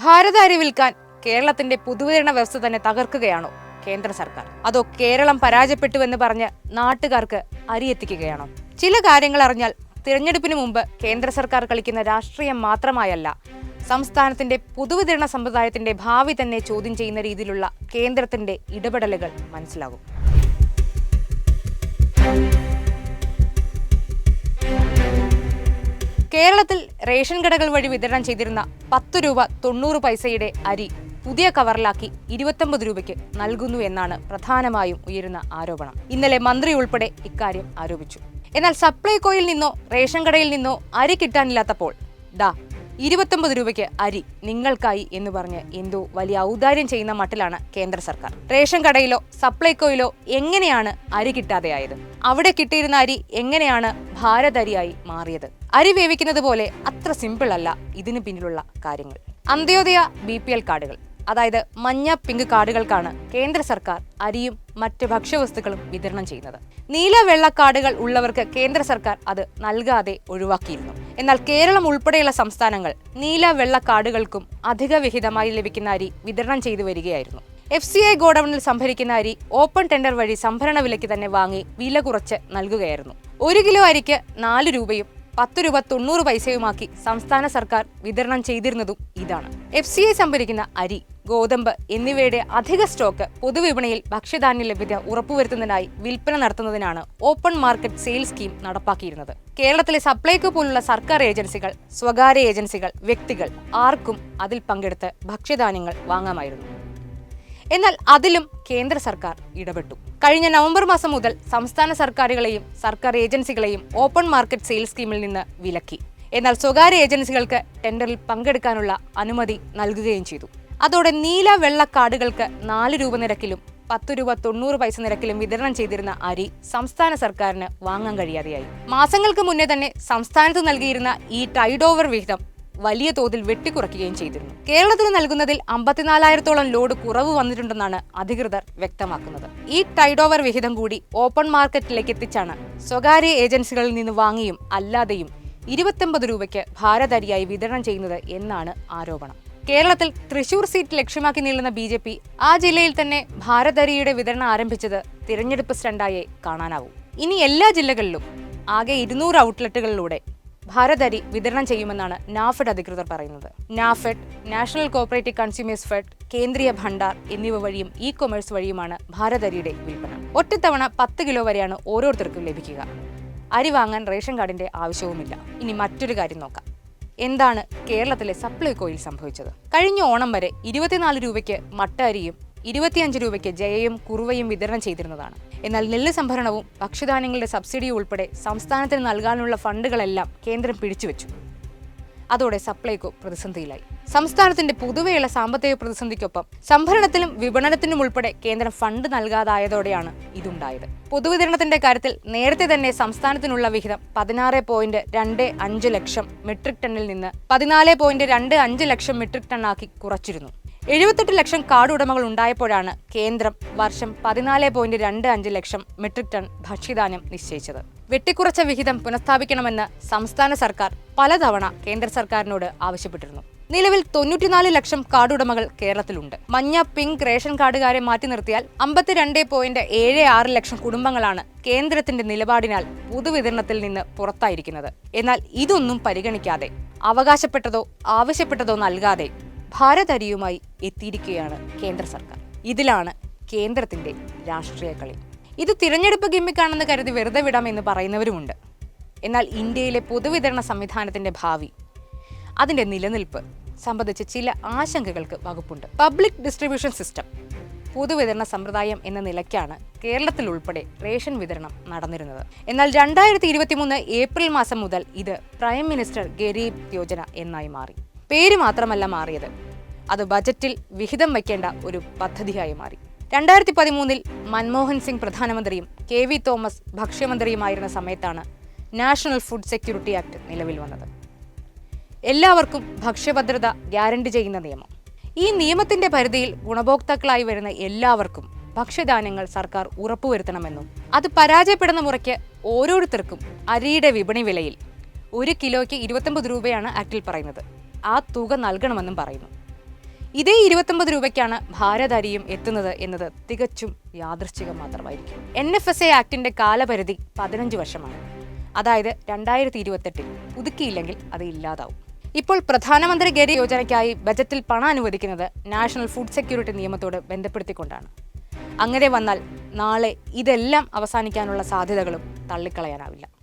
ഭാരത അരി വിൽക്കാൻ കേരളത്തിന്റെ പൊതുവിതരണ വ്യവസ്ഥ തന്നെ തകർക്കുകയാണോ കേന്ദ്ര സർക്കാർ? അതോ കേരളം പരാജയപ്പെട്ടു എന്ന് പറഞ്ഞ് നാട്ടുകാർക്ക് അരി എത്തിക്കുകയാണോ ചില കാര്യങ്ങൾ അറിഞ്ഞാൽ തിരഞ്ഞെടുപ്പിന് മുമ്പ് കേന്ദ്ര സർക്കാർ കളിക്കുന്ന രാഷ്ട്രീയം മാത്രമായല്ല സംസ്ഥാനത്തിന്റെ പൊതുവിതരണ സമ്പ്രദായത്തിന്റെ ഭാവി തന്നെ ചോദ്യം ചെയ്യുന്ന രീതിയിലുള്ള കേന്ദ്രത്തിന്റെ ഇടപെടലുകൾ മനസ്സിലാകും. കേരളത്തിൽ റേഷൻ കടകൾ വഴി വിതരണം ചെയ്തിരുന്ന പത്ത് രൂപ തൊണ്ണൂറ് പൈസയുടെ അരി പുതിയ കവറിലാക്കി ഇരുപത്തൊമ്പത് രൂപയ്ക്ക് നൽകുന്നു എന്നാണ് പ്രധാനമായും ഉയരുന്ന ആരോപണം. ഇന്നലെ മന്ത്രി ഉൾപ്പെടെ ഇക്കാര്യം ആരോപിച്ചു. എന്നാൽ സപ്ലൈകോയിൽ നിന്നോ റേഷൻ കടയിൽ നിന്നോ അരി കിട്ടാനില്ലാത്തപ്പോൾ ദാ ഇരുപത്തൊമ്പത് രൂപയ്ക്ക് അരി നിങ്ങൾക്കായി എന്ന് പറഞ്ഞ് എന്തോ വലിയ ഔദാര്യം ചെയ്യുന്ന മട്ടിലാണ് കേന്ദ്ര സർക്കാർ. റേഷൻ കടയിലോ സപ്ലൈകോയിലോ എങ്ങനെയാണ് അരി കിട്ടാതെയായത്? അവിടെ കിട്ടിയിരുന്ന അരി എങ്ങനെയാണ് ഭാരത് അരിയായി മാറിയത്? അരി വേവിക്കുന്നത് പോലെ അത്ര സിമ്പിൾ അല്ല ഇതിന് പിന്നിലുള്ള കാര്യങ്ങൾ. അന്ത്യോദയ ബി കാർഡുകൾ. അതായത് മഞ്ഞ പിങ്ക് കാർഡുകൾക്കാണ് കേന്ദ്ര സർക്കാർ അരിയും മറ്റ് ഭക്ഷ്യവസ്തുക്കളും വിതരണം ചെയ്യുന്നത്. നീല വെള്ള കാർഡുകൾ ഉള്ളവർക്ക് കേന്ദ്ര സർക്കാർ അത് നൽകാതെ ഒഴിവാക്കിയിരുന്നു. എന്നാൽ കേരളം ഉൾപ്പെടെയുള്ള സംസ്ഥാനങ്ങൾ നീല വെള്ള കാർഡുകൾക്കും അധിക വിഹിതമായി ലഭിക്കുന്ന അരി വിതരണം ചെയ്തു വരികയായിരുന്നു. എഫ് സി ഐ ഗോഡൌണിൽ സംഭരിക്കുന്ന അരി ഓപ്പൺ ടെൻഡർ വഴി സംഭരണ വിലയ്ക്ക് തന്നെ വാങ്ങി വില കുറച്ച് നൽകുകയായിരുന്നു. ഒരു കിലോ അരിക്ക് നാല് രൂപയും പത്ത് രൂപ തൊണ്ണൂറ് പൈസയുമാക്കി സംസ്ഥാന സർക്കാർ വിതരണം ചെയ്തിരുന്നതും ഇതാണ്. എഫ് സി ഐ സംഭരിക്കുന്ന അരി ഗോതമ്പ് എന്നിവയുടെ അധിക സ്റ്റോക്ക് പൊതുവിപണിയിൽ ഭക്ഷ്യധാന്യ ലഭ്യത ഉറപ്പുവരുത്തുന്നതിനായി വിൽപ്പന നടത്തുന്നതിനാണ് ഓപ്പൺ മാർക്കറ്റ് സെയിൽ സ്കീം നടപ്പാക്കിയിരുന്നത്. കേരളത്തിലെ സപ്ലൈകോ പോലുള്ള സർക്കാർ ഏജൻസികൾ സ്വകാര്യ ഏജൻസികൾ വ്യക്തികൾ ആർക്കും അതിൽ പങ്കെടുത്ത് ഭക്ഷ്യധാന്യങ്ങൾ വാങ്ങാമായിരുന്നു. എന്നാൽ അതിലും കേന്ദ്ര സർക്കാർ ഇടപെട്ടു. കഴിഞ്ഞ നവംബർ മാസം മുതൽ സംസ്ഥാന സർക്കാരുകളെയും സർക്കാർ ഏജൻസികളെയും ഓപ്പൺ മാർക്കറ്റ് സെയിൽസ് സ്കീമിൽ നിന്ന് വിലക്കി. എന്നാൽ സ്വകാര്യ ഏജൻസികൾക്ക് ടെൻഡറിൽ പങ്കെടുക്കാനുള്ള അനുമതി നൽകുകയും ചെയ്തു. അതോടെ നീല വെള്ള കാർഡുകൾക്ക് നാല് രൂപ നിരക്കിലും പത്ത് രൂപ തൊണ്ണൂറ് പൈസ നിരക്കിലും വിതരണം ചെയ്തിരുന്ന അരി സംസ്ഥാന സർക്കാരിന് വാങ്ങാൻ കഴിയാതെയായി. മാസങ്ങൾക്ക് മുന്നേ തന്നെ സംസ്ഥാനത്ത് നൽകിയിരുന്ന ഈ ടൈഡ് ഓവർ വിഹിതം വലിയ തോതിൽ വെട്ടിക്കുറയ്ക്കുകയും ചെയ്തിരുന്നു. കേരളത്തിന് നൽകുന്നതിൽ അമ്പത്തിനാലായിരത്തോളം ലോഡ് കുറവ് വന്നിട്ടുണ്ടെന്നാണ് അധികൃതർ വ്യക്തമാക്കുന്നത്. ഈ ടൈഡ് ഓവർ വിഹിതം കൂടി ഓപ്പൺ മാർക്കറ്റിലേക്ക് എത്തിച്ചാണ് സ്വകാര്യ ഏജൻസികളിൽ നിന്ന് വാങ്ങിയും അല്ലാതെയും ഇരുപത്തൊമ്പത് രൂപയ്ക്ക് ഭാരതരിയായി വിതരണം ചെയ്യുന്നത് എന്നാണ് ആരോപണം. കേരളത്തിൽ തൃശൂർ സീറ്റ് ലക്ഷ്യമാക്കി നീളുന്ന ബി ജെ പി ആ ജില്ലയിൽ തന്നെ ഭാരതരിയുടെ വിതരണം ആരംഭിച്ചത് തിരഞ്ഞെടുപ്പ് സ്റ്റണ്ടായേ കാണാനാവൂ. ഇനി എല്ലാ ജില്ലകളിലും ആകെ ഇരുന്നൂറ് ഔട്ട്ലെറ്റുകളിലൂടെ ഭാരത് അരി വിതരണം ചെയ്യുമെന്നാണ് നാഫെഡ് അധികൃതർ പറയുന്നത്. NAFED national cooperative consumers fed Kendriya Bhandar എന്നിവ വഴിയും ഇ കൊമേഴ്സ് വഴിയുമാണ് ഭാരത് അരിയുടെ വിൽപ്പന. ഒറ്റത്തവണ പത്ത് കിലോ വരെയാണ് ഓരോരുത്തർക്കും ലഭിക്കുക. അരി വാങ്ങാൻ റേഷൻ കാർഡിന്റെ ആവശ്യവുമില്ല. ഇനി മറ്റൊരു കാര്യം നോക്കാം. എന്താണ് കേരളത്തിലെ സപ്ലൈകോയിൽ സംഭവിച്ചത്? കഴിഞ്ഞ ഓണം വരെ ഇരുപത്തിനാല് രൂപയ്ക്ക് മട്ട അരിയും ഇരുപത്തിയഞ്ച് രൂപയ്ക്ക് ജയയും കുറുവയും വിതരണം ചെയ്തിരുന്നതാണ്. എന്നാൽ നെല്ല് സംഭരണവും ഭക്ഷ്യധാന്യങ്ങളുടെ സബ്സിഡിയും ഉൾപ്പെടെ സംസ്ഥാനത്തിന് നൽകാനുള്ള ഫണ്ടുകളെല്ലാം കേന്ദ്രം പിടിച്ചുവെച്ചു. അതോടെ സപ്ലൈകോ പ്രതിസന്ധിയിലായി. സംസ്ഥാനത്തിന്റെ പൊതുവെയുള്ള സാമ്പത്തിക പ്രതിസന്ധിക്കൊപ്പം സംഭരണത്തിലും വിപണനത്തിനും ഉൾപ്പെടെ കേന്ദ്രം ഫണ്ട് നൽകാതായതോടെയാണ് ഇതുണ്ടായത്. പൊതുവിതരണത്തിന്റെ കാര്യത്തിൽ നേരത്തെ തന്നെ സംസ്ഥാനത്തിനുള്ള വിഹിതം പതിനാറ് പോയിന്റ് രണ്ട് അഞ്ച് ലക്ഷം മെട്രിക് ടണ്ണിൽ നിന്ന് പതിനാല് പോയിന്റ് രണ്ട് അഞ്ച് ലക്ഷം മെട്രിക് ടണ്ണാക്കി കുറച്ചിരുന്നു. എഴുപത്തെട്ട് ലക്ഷം കാർഡ് ഉടമകൾ ഉണ്ടായപ്പോഴാണ് കേന്ദ്രം വർഷം പതിനാല് പോയിന്റ് രണ്ട് അഞ്ച് ലക്ഷം മെട്രിക് ടൺ ഭക്ഷ്യധാന്യം നിശ്ചയിച്ചത്. വെട്ടിക്കുറച്ച വിഹിതം പുനഃസ്ഥാപിക്കണമെന്ന് സംസ്ഥാന സർക്കാർ പലതവണ കേന്ദ്ര സർക്കാരിനോട് ആവശ്യപ്പെട്ടിരുന്നു. നിലവിൽ തൊണ്ണൂറ്റിനാല് ലക്ഷം കാർഡുടമകൾ കേരളത്തിലുണ്ട്. മഞ്ഞ പിങ്ക് റേഷൻ കാർഡുകാരെ മാറ്റി നിർത്തിയാൽ അമ്പത്തിരണ്ട് പോയിന്റ് ഏഴ് ആറ് ലക്ഷം കുടുംബങ്ങളാണ് കേന്ദ്രത്തിന്റെ നിലപാടിനാൽ പൊതുവിതരണത്തിൽ നിന്ന് പുറത്തായിരിക്കുന്നത്. എന്നാൽ ഇതൊന്നും പരിഗണിക്കാതെ അവകാശപ്പെട്ടതോ ആവശ്യപ്പെട്ടതോ നൽകാതെ ഭാരത് അരിയുമായി എത്തിയിരിക്കുകയാണ് കേന്ദ്ര സർക്കാർ. ഇതിലാണ് കേന്ദ്രത്തിന്റെ രാഷ്ട്രീയ കളി. ഇത് തിരഞ്ഞെടുപ്പ് ഗിമ്മിക്കാണെന്ന് കരുതി വെറുതെ വിടാമെന്ന് പറയുന്നവരുമുണ്ട്. എന്നാൽ ഇന്ത്യയിലെ പൊതുവിതരണ സംവിധാനത്തിന്റെ ഭാവി അതിന്റെ നിലനിൽപ്പ് സംബന്ധിച്ച് ചില ആശങ്കകൾക്ക് വകുപ്പുണ്ട്. പബ്ലിക് ഡിസ്ട്രിബ്യൂഷൻ സിസ്റ്റം പൊതുവിതരണ സമ്പ്രദായം എന്ന നിലയ്ക്കാണ് കേരളത്തിൽ ഉൾപ്പെടെ റേഷൻ വിതരണം നടന്നിരുന്നത്. എന്നാൽ രണ്ടായിരത്തി ഇരുപത്തി മൂന്ന് ഏപ്രിൽ മാസം മുതൽ ഇത് പ്രൈം മിനിസ്റ്റർ ഗരീബ് യോജന എന്നായി മാറി. പേര് മാത്രമല്ല മാറിയത് അത് ബജറ്റിൽ വിഹിതം വയ്ക്കേണ്ട ഒരു പദ്ധതിയായി മാറി. രണ്ടായിരത്തി പതിമൂന്നിൽ മൻമോഹൻ സിംഗ് പ്രധാനമന്ത്രിയും കെ വി തോമസ് ഭക്ഷ്യമന്ത്രിയുമായിരുന്ന സമയത്താണ് നാഷണൽ ഫുഡ് സെക്യൂരിറ്റി ആക്ട് നിലവിൽ വന്നത്. എല്ലാവർക്കും ഭക്ഷ്യഭദ്രത ഗ്യാരണ്ടി ചെയ്യുന്ന നിയമം. ഈ നിയമത്തിന്റെ പരിധിയിൽ ഗുണഭോക്താക്കളായി വരുന്ന എല്ലാവർക്കും ഭക്ഷ്യധാന്യങ്ങൾ സർക്കാർ ഉറപ്പുവരുത്തണമെന്നും അത് പരാജയപ്പെടുന്ന മുറയ്ക്ക് ഓരോരുത്തർക്കും അരിയുടെ വിപണി വിലയിൽ ഒരു കിലോയ്ക്ക് ഇരുപത്തൊമ്പത് രൂപയാണ് ആക്ടിൽ പറയുന്നത്. ആ തുക നൽകണമെന്നും പറയുന്നു. ഇതേ ഇരുപത്തൊമ്പത് രൂപയ്ക്കാണ് ഭാരത് അരിയും എത്തുന്നത് എന്നത് തികച്ചും യാദൃശ്ചികം മാത്രമായിരിക്കും. എൻ എഫ് എസ് എ ആക്ടിന്റെ കാലപരിധി പതിനഞ്ച് വർഷമാണ്. അതായത് രണ്ടായിരത്തി ഇരുപത്തെട്ടിൽ പുതുക്കിയില്ലെങ്കിൽ അത് ഇല്ലാതാവും. ഇപ്പോൾ പ്രധാനമന്ത്രി ഗരി യോജനയ്ക്കായി ബജറ്റിൽ പണം അനുവദിക്കുന്നത് നാഷണൽ ഫുഡ് സെക്യൂരിറ്റി നിയമത്തോട് ബന്ധപ്പെടുത്തിക്കൊണ്ടാണ്. അങ്ങനെ വന്നാൽ നാളെ ഇതെല്ലാം അവസാനിക്കാനുള്ള സാധ്യതകളും തള്ളിക്കളയാനാവില്ല.